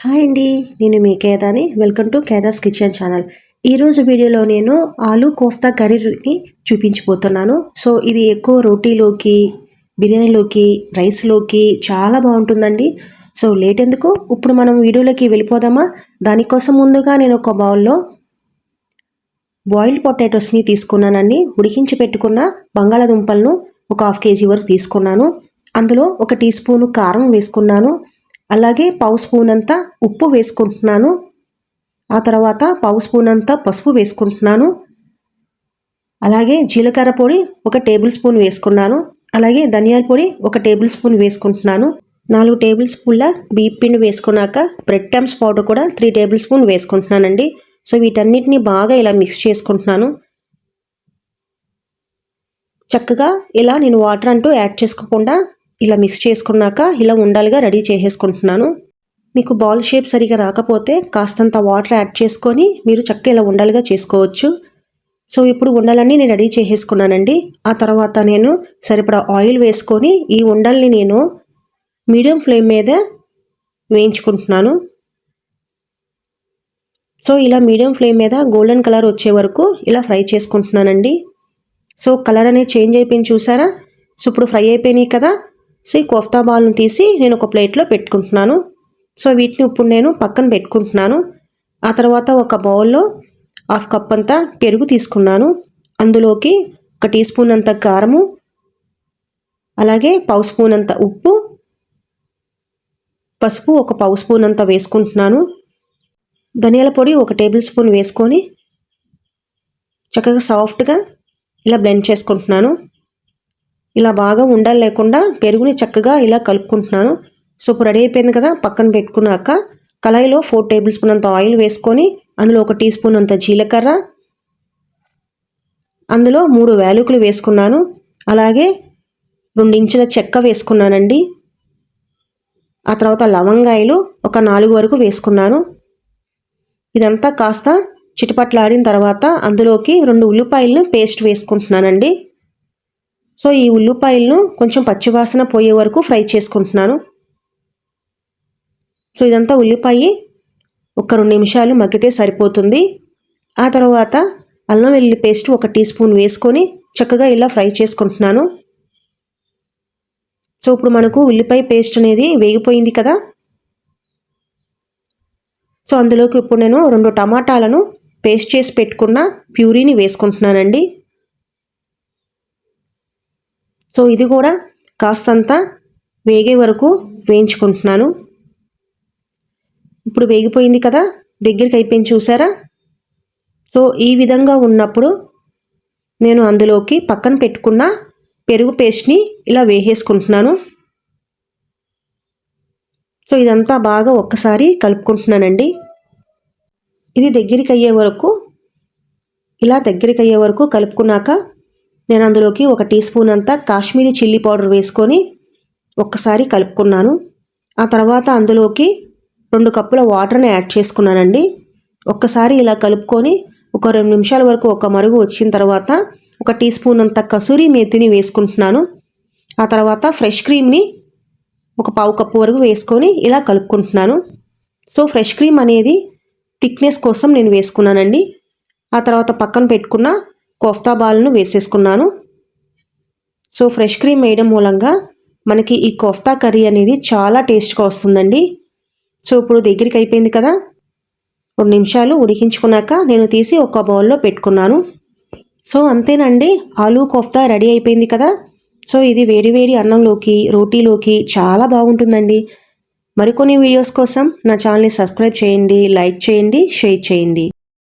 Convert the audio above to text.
Hi అండి నేను మీ కేదాని వెల్కమ్ టు కేదాస్ కిచెన్ ఛానల్. ఈరోజు వీడియోలో నేను ఆలు కోఫ్తా కర్రీని చూపించిపోతున్నాను సో ఇది ఎక్కువ రోటీలోకి బిర్యానీలోకి రైస్లోకి చాలా బాగుంటుందండి. సో లేట్ ఎందుకు? ఇప్పుడు మనం వీడియోలోకి వెళ్ళిపోదామా? దానికోసం ముందుగా నేను ఒక బౌల్లో బాయిల్డ్ పొటాటోస్ని తీసుకున్నానండి. ఉడికించి పెట్టుకున్న బంగాళాదుంపలను ఒక హాఫ్ కేజీ వరకు తీసుకున్నాను. అందులో ఒక టీ స్పూను కారం వేసుకున్నాను. అలాగే పావు స్పూన్ అంతా ఉప్పు వేసుకుంటున్నాను. ఆ తర్వాత పావు స్పూన్ అంతా పసుపు వేసుకుంటున్నాను. అలాగే జీలకర్ర పొడి ఒక టేబుల్ స్పూన్ వేసుకున్నాను. అలాగే ధనియాల పొడి ఒక టేబుల్ స్పూన్ వేసుకుంటున్నాను. నాలుగు టేబుల్ స్పూన్ల బీప్ పిండి వేసుకున్నాక బ్రెడ్ టమ్స్ పౌడర్ కూడా త్రీ టేబుల్ స్పూన్ వేసుకుంటున్నానండి. సో వీటన్నిటిని బాగా ఇలా మిక్స్ చేసుకుంటున్నాను. చక్కగా ఇలా నేను వాటర్ అంటూ యాడ్ చేసుకోకుండా ఇలా మిక్స్ చేసుకున్నాక ఇలా ఉండాలిగా రెడీ చేసేసుకుంటున్నాను. మీకు బాల్ షేప్ సరిగా రాకపోతే కాస్తంత వాటర్ యాడ్ చేసుకొని మీరు చక్క ఇలా ఉండాలిగా చేసుకోవచ్చు. సో ఇప్పుడు ఉండలన్నీ నేను రెడీ చేసేసుకున్నానండి. ఆ తర్వాత నేను సరిపడా ఆయిల్ వేసుకొని ఈ ఉండల్ని నేను మీడియం ఫ్లేమ్ మీద వేయించుకుంటున్నాను. సో ఇలా మీడియం ఫ్లేమ్ మీద గోల్డెన్ కలర్ వచ్చే వరకు ఇలా ఫ్రై చేసుకుంటున్నానండి. సో కలర్ అనేది చేంజ్ అయిపోయింది చూసారా? సో ఇప్పుడు ఫ్రై అయిపోయినాయి కదా సో ఈ కోఫ్తా బాల్ను తీసి నేను ఒక ప్లేట్లో పెట్టుకుంటున్నాను. సో వీటిని ఇప్పుడు నేను పక్కన పెట్టుకుంటున్నాను. ఆ తర్వాత ఒక బౌల్లో హాఫ్ కప్ అంతా పెరుగు తీసుకున్నాను. అందులోకి ఒక టీ స్పూన్ అంత కారము అలాగే పావు స్పూన్ అంత ఉప్పు పసుపు ఒక పావు స్పూన్ అంత వేసుకుంటున్నాను. ధనియాల పొడి ఒక టేబుల్ స్పూన్ వేసుకొని చక్కగా సాఫ్ట్గా ఇలా బ్లెండ్ చేసుకుంటున్నాను. ఇలా బాగా ఉండాలి లేకుండా పెరుగుని చక్కగా ఇలా కలుపుకుంటున్నాను. సో ఇప్పుడు రెడీ అయిపోయింది కదా పక్కన పెట్టుకున్నాక కళాయిలో ఫోర్ టేబుల్ స్పూన్ అంత ఆయిల్ వేసుకొని అందులో ఒక టీ స్పూన్ అంత జీలకర్ర అందులో మూడు వేలుకులు వేసుకున్నాను. అలాగే రెండు ఇంచుల చెక్క వేసుకున్నానండి. ఆ తర్వాత లవంగాయలు ఒక నాలుగు వరకు వేసుకున్నాను. ఇదంతా కాస్త చిటపట్లాడిన తర్వాత అందులోకి రెండు ఉల్లిపాయలను పేస్ట్ వేసుకుంటున్నానండి. సో ఈ ఉల్లిపాయలను కొంచెం పచ్చివాసన పోయే వరకు ఫ్రై చేసుకుంటున్నాను. సో ఇదంతా ఉల్లిపాయ ఒక రెండు నిమిషాలు మగ్గితే సరిపోతుంది. ఆ తర్వాత అల్లం వెల్లుల్లి పేస్ట్ ఒక టీ స్పూన్ వేసుకొని చక్కగా ఇలా ఫ్రై చేసుకుంటున్నాను. సో ఇప్పుడు మనకు ఉల్లిపాయ పేస్ట్ అనేది వేగిపోయింది కదా. సో అందులోకి ఇప్పుడు నేను రెండు టమాటాలను పేస్ట్ చేసి పెట్టుకున్న ప్యూరీని వేసుకుంటున్నానండి. సో ఇది కూడా కాస్తంత వేగే వరకు వేయించుకుంటున్నాను. ఇప్పుడు వేగిపోయింది కదా దగ్గరికి అయిపోయింది చూసారా? సో ఈ విధంగా ఉన్నప్పుడు నేను అందులోకి పక్కన పెట్టుకున్న పెరుగు పేస్ట్ని ఇలా వేసేసుకుంటున్నాను. సో ఇదంతా బాగా ఒక్కసారి కలుపుకుంటున్నానండి. ఇది దగ్గరికి అయ్యే వరకు ఇలా దగ్గరికి అయ్యే వరకు కలుపుకున్నాక నేను అందులోకి ఒక టీ స్పూన్ అంతా కాశ్మీరీ చిల్లీ పౌడర్ వేసుకొని ఒక్కసారి కలుపుకున్నాను. ఆ తర్వాత అందులోకి రెండు కప్పుల వాటర్ని యాడ్ చేసుకున్నానండి. ఒక్కసారి ఇలా కలుపుకొని ఒక రెండు నిమిషాల వరకు ఒక మరుగు వచ్చిన తర్వాత ఒక టీ స్పూన్ అంత కసూరి మేతిని వేసుకుంటున్నాను. ఆ తర్వాత ఫ్రెష్ క్రీమ్ని ఒక పావు కప్పు వరకు వేసుకొని ఇలా కలుపుకుంటున్నాను. సో ఫ్రెష్ క్రీమ్ అనేది థిక్నెస్ కోసం నేను వేసుకున్నానండి. ఆ తర్వాత పక్కన పెట్టుకున్న కోఫ్తా బాల్ను వేసేసుకున్నాను. సో ఫ్రెష్ క్రీమ్ వేయడం మూలంగా మనకి ఈ కోఫ్తా కర్రీ అనేది చాలా టేస్ట్గా వస్తుందండి. సో ఇప్పుడు దగ్గరికి అయిపోయింది కదా. రెండు నిమిషాలు ఉడికించుకున్నాక నేను తీసి ఒక బౌల్లో పెట్టుకున్నాను. సో అంతేనండి ఆలూ కోఫ్తా రెడీ అయిపోయింది కదా. సో ఇది వేడి వేడి అన్నంలోకి రోటీలోకి చాలా బాగుంటుందండి. మరికొన్ని వీడియోస్ కోసం నా ఛానల్ని సబ్స్క్రైబ్ చేయండి లైక్ చేయండి షేర్ చేయండి.